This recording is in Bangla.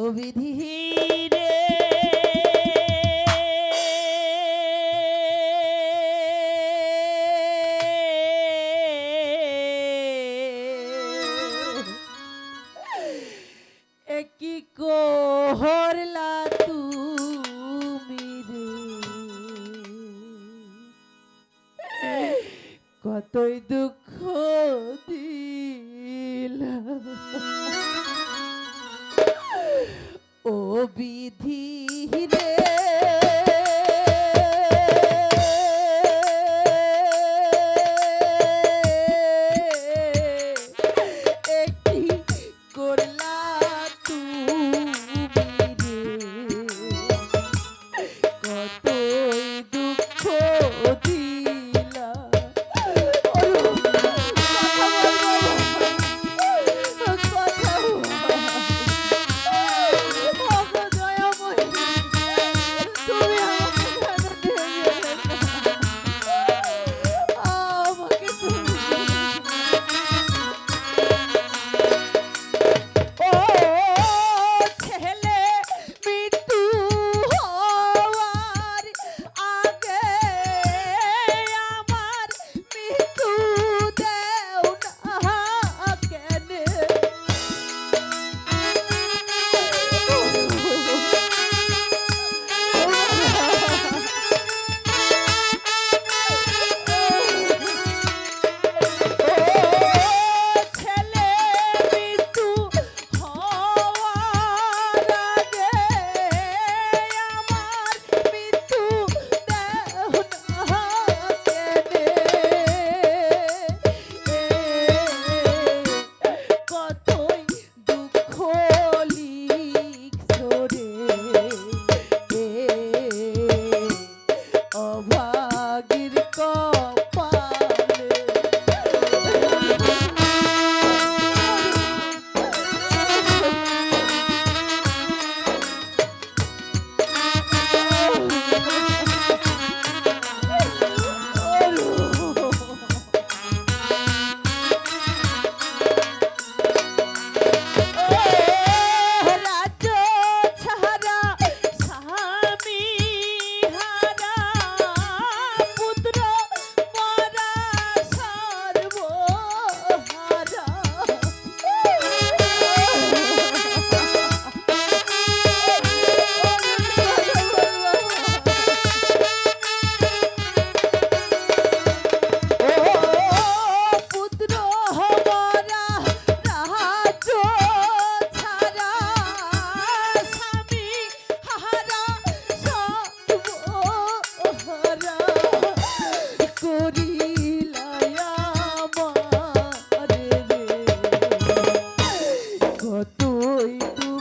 ও বিধি কি কোহরলা তুমি রে। কতই দুঃখ ও বিধি রে গির কপ তুই